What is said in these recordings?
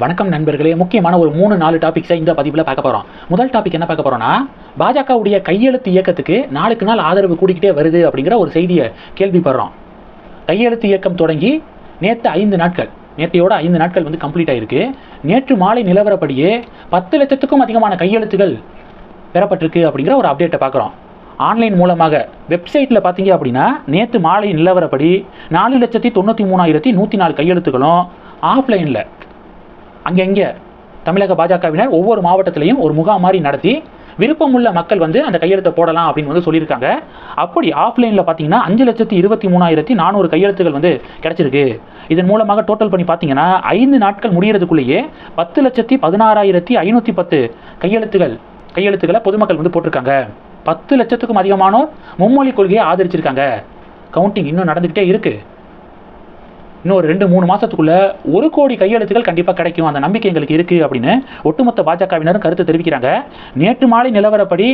வணக்கம் நண்பர்களே. முக்கியமான ஒரு மூணு நாலு டாபிக்ஸை இந்த பதிவில் பார்க்க போகிறோம் முதல் டாபிக் என்ன பார்க்க போகிறோம்னா பாஜகவுடைய கையெழுத்து இயக்கத்துக்கு நாளுக்கு நாள் ஆதரவு கூடிக்கிட்டே வருது அப்படிங்கிற ஒரு செய்தியை கேள்விப்படுறோம். கையெழுத்து இயக்கம் தொடங்கி நேற்று ஐந்து நாட்கள் நேற்றையோட ஐந்து நாட்கள் வந்து கம்ப்ளீட் ஆயிருக்கு. நேற்று மாலை நிலவரப்படியே பத்து லட்சத்துக்கும் அதிகமான கையெழுத்துகள் பெறப்பட்டிருக்கு அப்படிங்கிற ஒரு அப்டேட்டை பார்க்குறோம். ஆன்லைன் மூலமாக வெப்சைட்டில் பார்த்தீங்க அப்படின்னா நேற்று மாலை நிலவரப்படி நாலு லட்சத்தி தொண்ணூற்றி மூணாயிரத்தி நூற்றி நாலு கையெழுத்துகளும் ஆஃப்லைனில் அங்கங்கே தமிழக பாஜகவினர் ஒவ்வொரு மாவட்டத்திலையும் ஒரு முகாம் மாதிரி நடத்தி விருப்பமுள்ள மக்கள் வந்து அந்த கையெழுத்தை போடலாம் அப்படின்னு வந்து சொல்லியிருக்காங்க. அப்படி ஆஃப்லைனில் பார்த்தீங்கன்னா அஞ்சு லட்சத்தி இருபத்தி மூணாயிரத்தி நானூறு கையெழுத்துகள் வந்து கிடச்சிருக்கு. இதன் மூலமாக டோட்டல் பண்ணி பார்த்தீங்கன்னா ஐந்து நாட்கள் முடிகிறதுக்குள்ளேயே பத்து லட்சத்தி பதினாறாயிரத்தி ஐநூற்றி பத்து கையெழுத்துகள் கையெழுத்துக்களை பொதுமக்கள் வந்து போட்டிருக்காங்க. பத்து லட்சத்துக்கும் அதிகமானோர் மும்மொழி கொள்கையை ஆதரிச்சிருக்காங்க. கவுண்டிங் இன்னும் நடந்துக்கிட்டே இருக்குது இன்னும் ஒரு ரெண்டு மூணு மாதத்துக்குள்ளே ஒரு கோடி கையெழுத்துகள் கண்டிப்பாக கிடைக்கும். அந்த நம்பிக்கை எங்களுக்கு இருக்குது அப்படின்னு ஒட்டுமொத்த பாஜகவினரும் கருத்து தெரிவிக்கிறாங்க. நேற்று மாலை நிலவரப்படி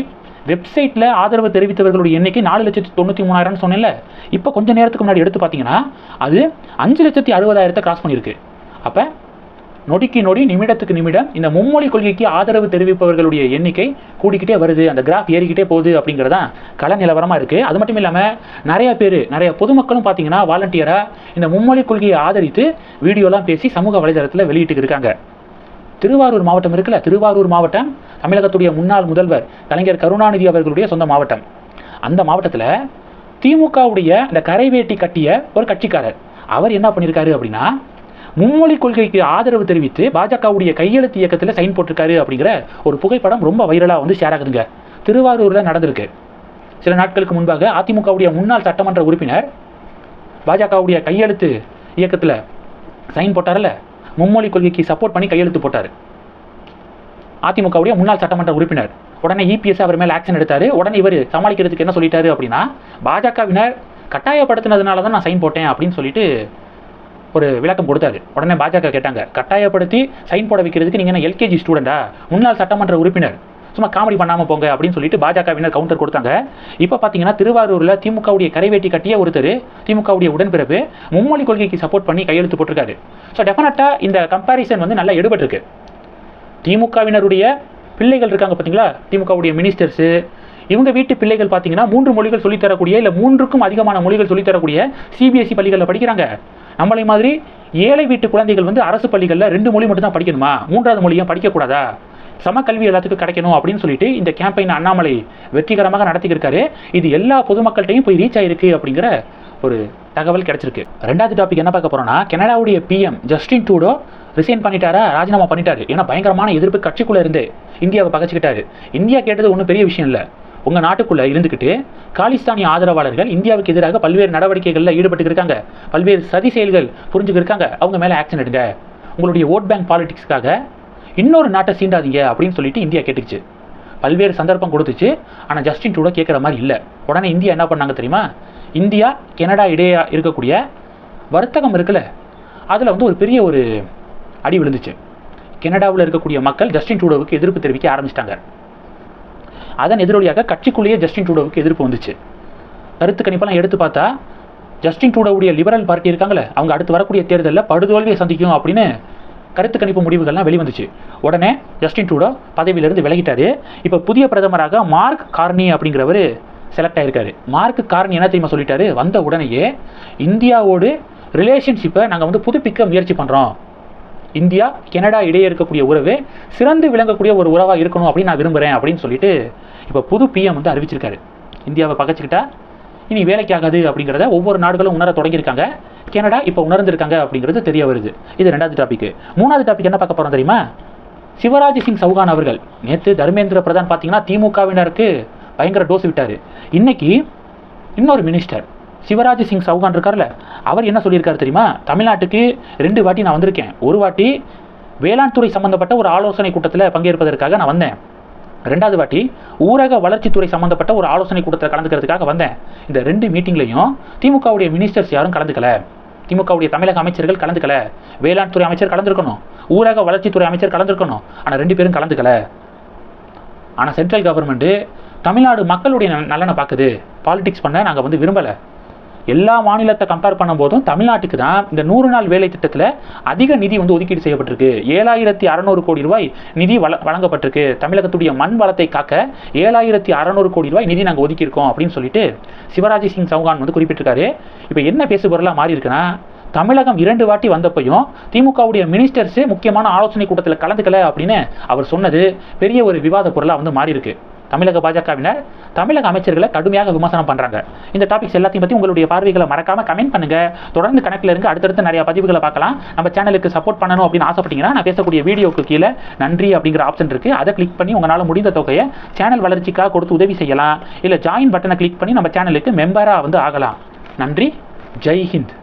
வெப்சைட்டில் ஆதரவு தெரிவித்தவர்களுடைய எண்ணிக்கை நாலு லட்சத்தி தொண்ணூற்றி மூணாயிரம்னு சொன்னேன்ல. இப்போ கொஞ்சம் நேரத்துக்கு முன்னாடி எடுத்து பார்த்தீங்கன்னா அது அஞ்சு லட்சத்தி அறுபதாயிரத்தை கிராஸ் பண்ணியிருக்கு. அப்போ நொடிக்கு நொடி நிமிடத்துக்கு நிமிடம் இந்த மும்மொழி கொள்கைக்கு ஆதரவு தெரிவிப்பவர்களுடைய எண்ணிக்கை கூடிக்கிட்டே வருது. அந்த கிராஃப் ஏறிக்கிட்டே போகுது அப்படிங்கிறதான் கள நிலவரமாக இருக்குது அது மட்டும் இல்லாமல் நிறைய பேர் நிறைய பொதுமக்களும் பார்த்தீங்கன்னா வாலண்டியராக இந்த மும்மொழி கொள்கையை ஆதரித்து வீடியோலாம் பேசி சமூக வலைதளத்தில் வெளியிட்டு இருக்காங்க. திருவாரூர் மாவட்டம் இருக்குல்ல? திருவாரூர் மாவட்டம் தமிழகத்துடைய முன்னாள் முதல்வர் கலைஞர் கருணாநிதி அவர்களுடைய சொந்த மாவட்டம். அந்த மாவட்டத்தில் திமுகவுடைய இந்த கரைவேட்டி கட்டிய ஒரு கட்சிக்காரர். அவர் என்ன பண்ணியிருக்காரு அப்படின்னா மும்மொழி கொள்கைக்கு ஆதரவு தெரிவித்து பாஜகவுடைய கையெழுத்து இயக்கத்தில் சைன் போட்டிருக்காரு அப்படிங்கிற ஒரு புகைப்படம் ரொம்ப வைரலாக வந்து ஷேர் ஆகுதுங்க. திருவாரூரில் நடந்திருக்கு. சில நாட்களுக்கு முன்பாக அதிமுகவுடைய முன்னாள் சட்டமன்ற உறுப்பினர் பாஜகவுடைய கையெழுத்து இயக்கத்தில் சைன் போட்டார்ல மும்மொழி கொள்கைக்கு சப்போர்ட் பண்ணி கையெழுத்து போட்டார். அதிமுகவுடைய முன்னாள் சட்டமன்ற உறுப்பினர். உடனே இபிஎஸ் அவர் மேலே ஆக்ஷன் எடுத்தார். உடனே இவர் சமாளிக்கிறதுக்கு என்ன சொல்லிட்டாரு அப்படின்னா பாஜகவினர் கட்டாயப்படுத்தினதுனால தான் நான் சைன் போட்டேன் அப்படின்னு சொல்லிட்டு ஒரு விளக்கம் கொடுத்தாரு. உடனே பாஜக கேட்டாங்க கட்டாயப்படுத்தி சைன் போட வைக்கிறதுக்கு நீங்கள் என்ன எல்கேஜி ஸ்டூடெண்டா முன்னாள் சட்டமன்ற உறுப்பினர். சும்மா காமெடி பண்ணாமல் போங்க அப்படின்னு சொல்லிட்டு பாஜகவினர் கவுண்டர் கொடுத்தாங்க. இப்போ பார்த்தீங்கன்னா திருவாரூரில் திமுகவுடைய கரைவேட்டி கட்டிய ஒருத்தர் திமுகவுடைய உடன்பிறப்பு மும்மொழி கொள்கைக்கு சப்போர்ட் பண்ணி கையெழுத்து போட்டிருக்காரு. ஸோ டெஃபினட்டாக இந்த கம்பாரிசன் வந்து நல்லா எடுபட்டிருக்கு. திமுகவினருடைய பிள்ளைகள் இருக்காங்க பார்த்தீங்களா திமுகவுடைய மினிஸ்டர்ஸு இவங்க வீட்டு பிள்ளைகள் பார்த்தீங்கன்னா மூன்று மொழிகள் சொல்லித்தரக்கூடிய இல்லை மூன்றுக்கும் அதிகமான மொழிகள் சொல்லித்தரக்கூடிய சிபிஎஸ்சி பள்ளிகளில் படிக்கிறாங்க. நம்மளை மாதிரி ஏழை வீட்டு குழந்தைகள் வந்து அரசு பள்ளிகளில் ரெண்டு மொழி மட்டும் தான் படிக்கணுமா? மூன்றாவது மொழியும் படிக்கக்கூடாதா? சமக்கல்வி எல்லாத்துக்கும் கிடைக்கணும் அப்படின்னு சொல்லிட்டு இந்த கேம்பெயின் அண்ணாமலை வெற்றிகரமாக நடத்திக்கிருக்காரு. இது எல்லா பொதுமக்கள்கிட்டையும் போய் ரீச் ஆயிருக்கு அப்படிங்கிற ஒரு தகவல் கிடைச்சிருக்கு. ரெண்டாவது டாபிக் என்ன பார்க்க போறோம்னா கனடாவுடைய பிஎம் ஜஸ்டின் டூடோ ரிசைன் பண்ணிட்டாரா? ராஜினாமா பண்ணிட்டாரு. ஏன்னா பயங்கரமான எதிர்ப்பு கட்சிக்குள்ள இருந்து இந்தியாவை பகச்சுக்கிட்டாரு. இந்தியா கேட்டது ஒன்றும் பெரிய விஷயம் இல்லை. உங்கள் நாட்டுக்குள்ளே இருந்துக்கிட்டு காலிஸ்தானி ஆதரவாளர்கள் இந்தியாவுக்கு எதிராக பல்வேறு நடவடிக்கைகளில் ஈடுபட்டு இருக்காங்க. பல்வேறு சதி செயல்கள் புரிஞ்சுக்கு இருக்காங்க. அவங்க மேலே ஆக்ஷன் எடுங்க. உங்களுடைய ஓட் பேங்க் பாலிடிக்ஸ்க்காக இன்னொரு நாட்டை சீண்டாதீங்க அப்படின்னு சொல்லிட்டு இந்தியா கேட்டுச்சு பல்வேறு சந்தர்ப்பம் கொடுத்துச்சு. ஆனால் ஜஸ்டின் டூடோ கேட்குற மாதிரி இல்லை. உடனே இந்தியா என்ன பண்ணாங்க தெரியுமா? இந்தியா கனடா இடையே இருக்கக்கூடிய வர்த்தகம் இருக்குல்ல அதில் வந்து ஒரு பெரிய ஒரு அடி விழுந்துச்சு. கனடாவில் இருக்கக்கூடிய மக்கள் ஜஸ்டின் ட்ரூடோவுக்கு எதிர்ப்பு தெரிவிக்க ஆரம்பிச்சிட்டாங்க. அதன் எதிரொலியாக கட்சிக்குள்ளேயே ஜஸ்டின் ட்ரூடோவுக்கு எதிர்ப்பு வந்துச்சு. கருத்து கணிப்பெல்லாம் எடுத்து பார்த்தா ஜஸ்டின் ட்ரூடோவுடைய லிபரல் பார்ட்டி இருக்காங்களே அவங்க அடுத்து வரக்கூடிய தேர்தலில் படுதோல்வியை சந்திக்கும் அப்படின்னு கருத்து கணிப்பு முடிவுகள்லாம் வெளிவந்துச்சு. உடனே ஜஸ்டின் ட்ரூடோ பதவியிலிருந்து விலகிட்டாரு. இப்போ புதிய பிரதமராக மார்க் கார்னி அப்படிங்கிறவர் செலக்ட் ஆகியிருக்காரு மார்க் கார்னி என்ன தெரியுமா சொல்லிட்டாரு? வந்த உடனேயே இந்தியாவோடு ரிலேஷன்ஷிப்பை நாங்கள் வந்து புதுப்பிக்க முயற்சி பண்ணுறோம் இந்தியா கனடா இடையே இருக்கக்கூடிய உறவு சிறந்து விளங்கக்கூடிய ஒரு உறவாக இருக்கணும் அப்படின்னு நான் விரும்புகிறேன் அப்படின்னு சொல்லிட்டு இப்போ புது பிஎம் வந்து அறிவிச்சிருக்காரு. இந்தியாவை பகச்சிக்கிட்டா இனி வேலைக்கு ஆகாது அப்படிங்கிறத ஒவ்வொரு நாடுகளும் உணர தொடங்கியிருக்காங்க. கனடா இப்போ உணர்ந்திருக்காங்க அப்படிங்கிறது தெரிய வருது. இது ரெண்டாவது டாபிக் மூணாவது டாபிக் என்ன பார்க்க போகிறோம் தெரியுமா? சிவராஜ் சிங் சௌகான் அவர்கள். நேற்று தர்மேந்திர பிரதான் பார்த்தீங்கன்னா திமுகவினருக்கு பயங்கர டோஸ் விட்டார். இன்னைக்கு இன்னொரு மினிஸ்டர் சிவராஜ் சிங் சவுகான் இருக்கார்ல அவர் என்ன சொல்லியிருக்காரு தெரியுமா? தமிழ்நாட்டுக்கு ரெண்டு வாட்டி நான் வந்திருக்கேன். ஒரு வாட்டி வேளாண் துறை சம்பந்தப்பட்ட ஒரு ஆலோசனை கூட்டத்தில் பங்கேற்பதற்காக நான் வந்தேன். ரெண்டாவது வாட்டி ஊரக வளர்ச்சித்துறை சம்பந்தப்பட்ட ஒரு ஆலோசனை கூட்டத்தில் கலந்துக்கிறதுக்காக வந்தேன். இந்த ரெண்டு மீட்டிங்லையும் திமுகவுடைய மினிஸ்டர்ஸ் யாரும் கலந்துக்கல. திமுகவுடைய தமிழக அமைச்சர்கள் கலந்துக்கல. வேளாண் துறை அமைச்சர் கலந்துருக்கணும். ஊரக வளர்ச்சித்துறை அமைச்சர் கலந்துருக்கணும். ஆனால் ரெண்டு பேரும் கலந்துக்கல. ஆனால் சென்ட்ரல் கவர்மெண்ட்டு தமிழ்நாடு மக்களுடைய நலனை பார்க்குது. பாலிடிக்ஸ் பண்ண நாங்கள் வந்து விரும்பலை. எல்லா மாநிலத்தை கம்பேர் பண்ணும்போதும் தமிழ்நாட்டுக்கு தான் இந்த நூறு நாள் வேலை திட்டத்தில் அதிக நிதி வந்து ஒதுக்கீடு செய்யப்பட்டிருக்கு. ஏழாயிரத்தி அறநூறு கோடி ரூபாய் நிதி வழங்கப்பட்டிருக்கு. தமிழகத்துடைய மண் வளத்தை காக்க ஏழாயிரத்தி அறநூறு கோடி ரூபாய் நிதி நாங்கள் ஒதுக்கியிருக்கோம் அப்படின்னு சொல்லிட்டு சிவராஜ் சிங் சௌகான் வந்து குறிப்பிட்டிருக்காரு. இப்போ என்ன பேசுபொருளாக மாறி இருக்குன்னா தமிழகம் இரண்டு வாட்டி வந்தப்பையும் திமுகவுடைய மினிஸ்டர்ஸு முக்கியமான ஆலோசனை கூட்டத்தில் கலந்துக்கல அப்படின்னு அவர் சொன்னது பெரிய ஒரு விவாத பொருளாக வந்து மாறி இருக்கு. தமிழக பாஜகவினர் தமிழக அமைச்சர்களை கடுமையாக விமர்சனம் பண்றாங்க. இந்த டாபிக்ஸ் எல்லாத்தையும் பத்தி உங்களுடைய பார்வைகளை மறக்காம கமெண்ட் பண்ணுங்க. தொடர்ந்து கணக்கில் இருந்து அடுத்தடுத்து நிறைய பதிவுகளை பார்க்கலாம். நம்ம சேனலுக்கு சப்போர்ட் பண்ணணும் அப்படின்னு ஆசைப்பட்டீங்கன்னா நான் பேசக்கூடிய வீடியோக்கு கீழே நன்றி அப்படிங்கிற ஆப்ஷன் இருக்கு. அதை கிளிக் பண்ணி உங்களால் முடிந்த தொகையை சேனல் வளர்ச்சிக்காக கொடுத்து உதவி செய்யலாம். இல்லை ஜாயின் பட்டனை கிளிக் பண்ணி நம்ம சேனலுக்கு மெம்பராக வந்து ஆகலாம். நன்றி. ஜெய் ஹிந்த்.